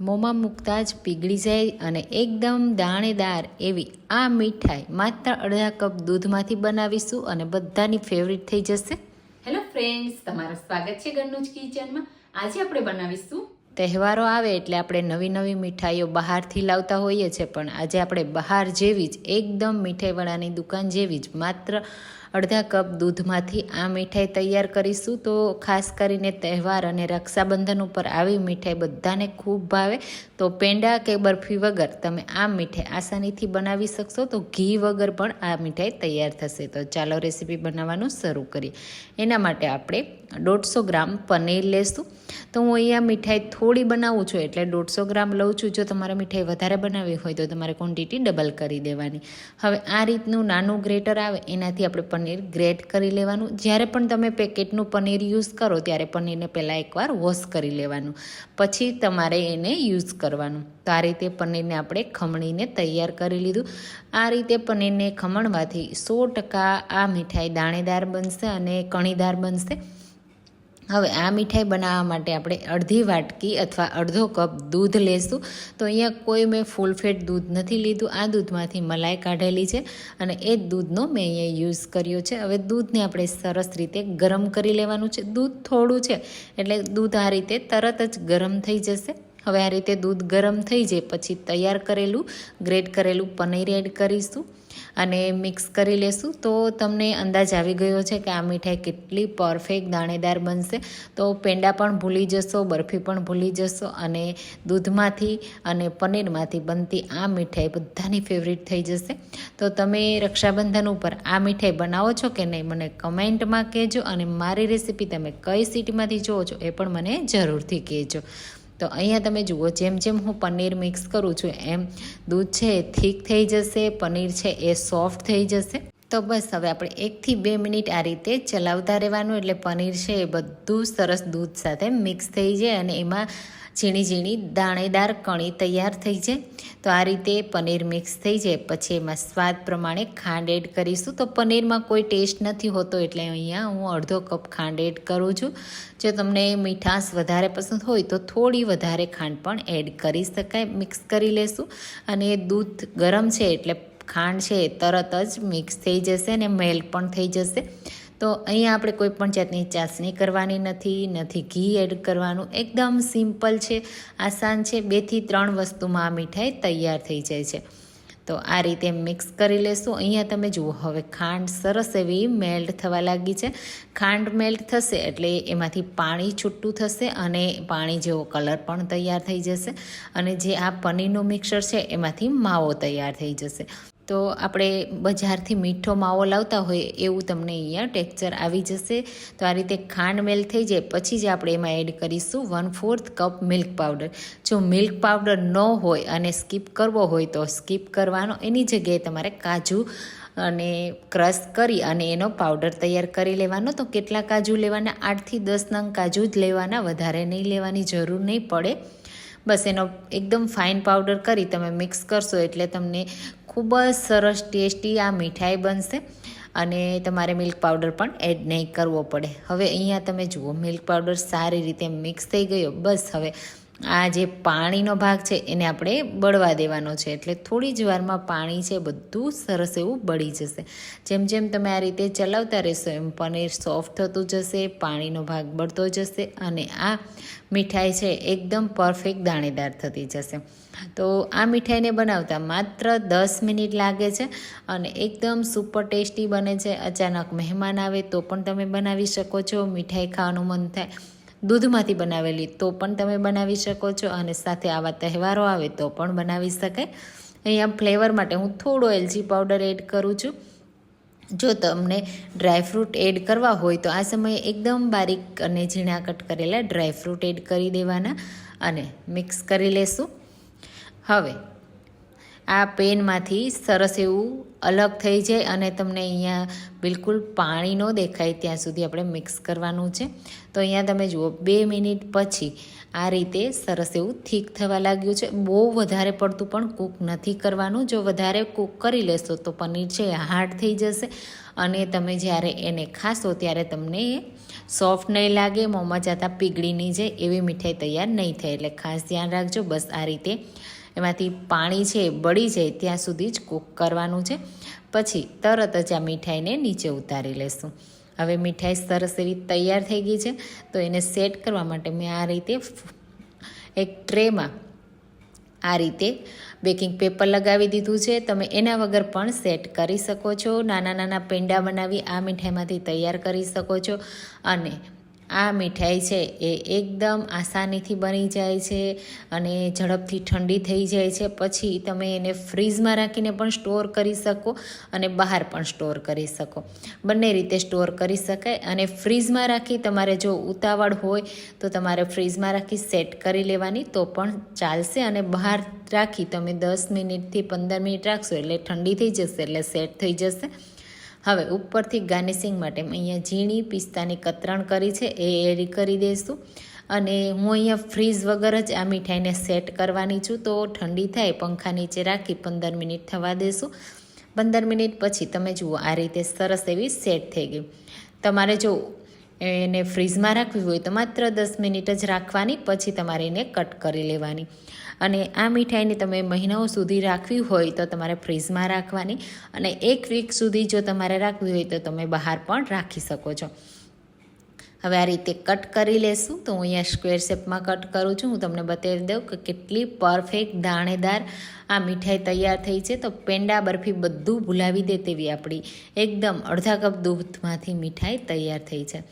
મોંમાં મૂકતા જ પીગળી જાય અને એકદમ દાણેદાર એવી આ મીઠાઈ માત્ર અડધા કપ દૂધમાંથી બનાવીશું અને બધાની ફેવરિટ થઈ જશે. હેલો ફ્રેન્ડ્સ તમારું સ્વાગત છે ઘરનું જ કિચનમાં. આજે આપણે બનાવીશું તહેવારો આવે એટલે આપણે નવી નવી મીઠાઈઓ બહારથી લાવતા હોઈએ છીએ પણ આજે આપણે બહાર જેવી જ એકદમ મીઠાઈવાળાની દુકાન જેવી જ માત્ર અડધા કપ દૂધમાંથી આ મીઠાઈ તૈયાર કરીશું. તો ખાસ કરીને તહેવાર અને રક્ષાબંધન ઉપર આવી મીઠાઈ બધાને ખૂબ ભાવે. તો પેંડા કે બરફી વગર તમે આ મીઠાઈ આસાનીથી બનાવી શકશો. તો ઘી વગર પણ આ મીઠાઈ તૈયાર થશે. તો ચાલો રેસીપી બનાવવાનું શરૂ કરીએ. એના માટે આપણે દોઢસો ગ્રામ પનીર લેશું. તો હું અહીંયા મીઠાઈ થોડી બનાવું છું, એટલે દોઢસો ગ્રામ લઉં છું. જો તમારે મીઠાઈ વધારે બનાવવી હોય તો તમારે ક્વોન્ટિટી ડબલ કરી દેવાની. હવે આ રીતનું નાનું ગ્રેટર આવે, એનાથી આપણે પનીર ગ્રેટ કરી લેવાનું. જ્યારે પણ તમે પેકેટનું પનીર યુઝ કરો, ત્યારે પનીરને પહેલાં એકવાર વોશ કરી લેવાનું. પછી તમારે એને યુઝ કરવાનું. તો આ રીતે પનીરને આપણે ખમણીને તૈયાર કરી લીધું. આ રીતે પનીરને ખમણવાથી સો ટકા આ મીઠાઈ દાણેદાર બનશે અને કણીદાર બનશે. હવે આ મીઠાઈ બનાવવા માટે આપણે અડધી વાટકી અથવા અડધો કપ દૂધ લેશું. તો અહીંયા કોઈ મેં ફૂલ ફેટ દૂધ નથી લીધું. આ દૂધમાંથી મલાઈ કાઢેલી છે અને એ જ દૂધનો મેં અહીંયા યુઝ કર્યો છે. હવે દૂધને આપણે સરસ રીતે ગરમ કરી લેવાનું છે. દૂધ થોડું છે એટલે દૂધ આ રીતે તરત જ ગરમ થઈ જશે. હવે આ રીતે દૂધ ગરમ થઈ જાય, પછી તૈયાર કરેલું, ગ્રેટ કરેલું પનીર એડ કરીશું અને મિક્સ કરી લેશું. તો તમને અંદાજ આવી ગયો છે કે આ મીઠાઈ કેટલી પરફેક્ટ દાણેદાર બનશે. તો પેંડા પણ ભૂલી જશો, બરફી પણ ભૂલી જશો અને દૂધમાંથી અને પનીરમાંથી બનતી આ મીઠાઈ બધાની ફેવરિટ થઈ જશે. તો તમે રક્ષાબંધન ઉપર આ મીઠાઈ બનાવો છો કે નહીં, મને કમેન્ટમાં કહેજો અને મારી રેસીપી તમે કઈ સિટીમાંથી જુઓ છો એ પણ મને જરૂરથી કહેજો. તો અહીંયા તમે જુઓ, જેમ જેમ હું પનીર મિક્સ કરું છું, એમ દૂધ છે થીક થઈ જશે, પનીર છે એ સોફ્ટ થઈ જશે. તો બસ હવે આપણે એકથી બે મિનિટ આ રીતે ચલાવતા રહેવાનું, એટલે પનીર છે એ બધું સરસ દૂધ સાથે મિક્સ થઈ જાય અને એમાં ઝીણી ઝીણી દાણેદાર કણી તૈયાર થઈ જાય. તો આ રીતે પનીર મિક્સ થઈ જાય, પછી એમાં સ્વાદ પ્રમાણે ખાંડ એડ કરીશું. તો પનીરમાં કોઈ ટેસ્ટ નથી હોતો, એટલે અહીંયા હું અડધો કપ ખાંડ એડ કરું છું. જો તમને મીઠાશ વધારે પસંદ હોય તો થોડી વધારે ખાંડ પણ એડ કરી શકાય, મિક્સ કરી લેશું. અને દૂધ ગરમ છે એટલે ખાંડ છે તરત જ મિક્સ થઈ જશે અને મેલ્ટ પણ થઈ જશે. તો અહીંયા આપણે કોઈ પણ જાતની ચાસણી કરવાની નથી નથી ઘી એડ કરવાનું. એકદમ સિમ્પલ છે, આસાન છે. બેથી ત્રણ વસ્તુમાં આ મીઠાઈ તૈયાર થઈ જાય છે. તો આ રીતે મિક્સ કરી લેશું. અહીંયા તમે જુઓ, હવે ખાંડ સરસ એવી મેલ્ટ થવા લાગી છે. ખાંડ મેલ્ટ થશે એટલે એમાંથી પાણી છૂટું થશે અને પાણી જેવો કલર પણ તૈયાર થઈ જશે. અને જે આ પનીરનું મિક્સર છે, એમાંથી માવો તૈયાર થઈ જશે. તો આપણે બજારથી મીઠો માવો લાવતા હોય એવું તમને અહીંયા ટેક્ચર આવી જશે. તો આ રીતે ખાંડ મેલ થઈ જાય. પછી જ આપણે એમાં એડ કરીશું one fourth cup milk powder જો મિલ્ક પાવડર ન હોય અને સ્કીપ કરવો હોય તો સ્કીપ કરવાનો. એની જગ્યાએ તમારે કાજુ અને ક્રશ કરી અને એનો પાવડર તૈયાર કરી લેવાનો. તો કેટલા કાજુ લેવાના? આઠથી દસ નંગ કાજુ જ લેવાના. વધારે નહીં લેવાની જરૂર નહીં પડે. બસ એનો એકદમ ફાઇન પાવડર કરી તમે મિક્સ કરશો એટલે તમને ખૂબ જ સરસ ટેસ્ટી આ મીઠાઈ બનશે અને તમારે મિલ્ક પાવડર પણ એડ નહીં કરવો પડે. હવે અહીંયા તમે જુઓ, મિલ્ક પાવડર સારી રીતે મિક્સ થઈ ગયો. બસ હવે આ જે પાણીનો ભાગ છે, એને આપણે બળવા દેવાનો છે. એટલે થોડી જ વારમાં પાણી છે, બધું સરસ એવું બળી જશે. જેમ જેમ તમે આ રીતે ચલાવતા રહેશો, એમ પનીર સોફ્ટ થતું જશે, પાણીનો ભાગ બળતો જશે અને આ મીઠાઈ છે, એકદમ પરફેક્ટ દાણેદાર થતી જશે. તો આ મીઠાઈને બનાવતા માત્ર દસ મિનિટ લાગે છે અને એકદમ સુપર ટેસ્ટી બને છે. અચાનક મહેમાન આવે તો પણ તમે બનાવી શકો છો. મીઠાઈ ખાવાનું મન થાય. દૂધમાંથી બનાવેલી, તો પણ તમે બનાવી શકો છો. અને સાથે આવા તહેવારો આવે તો પણ બનાવી શકાય. અહીંયા ફ્લેવર માટે હું થોડો એલચી પાવડર એડ કરું છું. જો તમને ડ્રાયફ્રૂટ એડ કરવા હોય તો આ સમયે એકદમ બારીક અને ઝીણા કટ કરેલા ડ્રાયફ્રૂટ એડ કરી દેવાના અને મિક્સ કરી લેશું. હવે આ પેનમાંથી સરસ એવું અલગ થઈ જાય અને તમને અહીંયા બિલકુલ પાણી ન દેખાય ત્યાં સુધી આપણે મિક્સ કરવાનું છે. તો અહીંયા તમે જુઓ, બે મિનિટ પછી આ રીતે સરસ એવું થીક થવા લાગ્યું છે. બહુ વધારે પડતું પણ કૂક નથી કરવાનું. જો વધારે કૂક કરી લેશો તો પનીર છે હાર્ડ થઈ જશે અને તમે જ્યારે એને ખાશો ત્યારે તમને એ સોફ્ટ નહીં લાગે, મોંમાં જતાં પીગળી નહીં જાય એવી મીઠાઈ તૈયાર નહીં થાય. એટલે ખાસ ધ્યાન રાખજો. બસ આ રીતે એમાંથી પાણી છે બળી જાય ત્યાં સુધી જ કૂક કરવાનું છે. પછી તરત જ આ મીઠાઈને નીચે ઉતારી લેશું. હવે મીઠાઈ સરસ એવી તૈયાર થઈ ગઈ છે, તો એને સેટ કરવા માટે મેં આ રીતે એક ટ્રેમાં આ રીતે બેકિંગ પેપર લગાવી દીધું છે. તમે એના વગર પણ સેટ કરી શકો છો. નાના નાના પેંડા બનાવી આ મીઠાઈમાંથી તૈયાર કરી શકો છો. અને આ મીઠાઈ છે એ એકદમ આસાનીથી બની જાય છે અને ઝડપથી ઠંડી થઈ જાય છે. પછી તમે એને ફ્રીઝમાં રાખીને પણ સ્ટોર કરી શકો અને બહાર પણ સ્ટોર કરી શકો. બંને રીતે સ્ટોર કરી શકાય અને ફ્રીઝમાં રાખી તમારે જો ઉતાવળ હોય તો તમારે ફ્રીઝમાં રાખી સેટ કરી લેવાની તો પણ ચાલશે અને બહાર રાખી તમે દસ મિનિટથી પંદર મિનિટ રાખશો એટલે ઠંડી થઈ જશે એટલે સેટ થઈ જશે. હવે ઉપરથી ગાર્નિશિંગ માટે અહીંયા ઝીણી પિસ્તાની કતરણ કરી છે, એ એડ કરી દઈશું. અને હું અહીંયા ફ્રીઝ વગર જ આ મીઠાઈને સેટ કરવાની છું, તો ઠંડી થાય, પંખા નીચે રાખી પંદર મિનિટ થવા દેશું. પંદર મિનિટ પછી તમે જુઓ, આ રીતે સરસ એવી સેટ થઈ ગઈ. તમારે જો એને ફ્રીઝમાં રાખવી હોય તો માત્ર દસ મિનિટ જ રાખવાની, પછી તમારે એને કટ કરી લેવાની. અને આ મીઠાઈને તમે મહિનાઓ સુધી રાખવી હોય તો તમારે ફ્રીઝમાં રાખવાની. અને એક વીક સુધી જો તમારે રાખવી હોય તો તમે બહાર પણ રાખી શકો છો. હવે આ રીતે કટ કરી લેશું. તો હું અહીંયા સ્ક્વેર શેપમાં કટ કરું છું. હું તમને બતાવી દઉં કે કેટલી પરફેક્ટ દાણેદાર આ મીઠાઈ તૈયાર થઈ છે. તો પેંડા બરફી બધું ભૂલાવી દે તેવી આપણી એકદમ અડધા કપ દૂધમાંથી મીઠાઈ તૈયાર થઈ છે.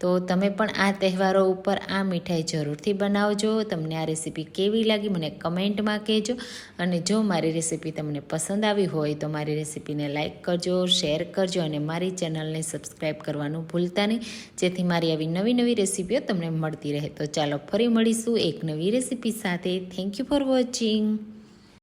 તો તમે પણ આ તહેવારો ઉપર આ મીઠાઈ જરૂરથી બનાવજો. તમને આ રેસીપી કેવી લાગી મને કમેન્ટમાં કહેજો. અને જો મારી રેસીપી તમને પસંદ આવી હોય તો મારી રેસીપીને લાઇક કરજો, શેર કરજો અને મારી ચેનલને સબસ્ક્રાઈબ કરવાનું ભૂલતા નહીં. જેથી મારી આવી નવી નવી રેસીપીઓ તમને મળતી રહે. તો ચાલો ફરી મળીશું એક નવી રેસીપી સાથે. Thank you for watching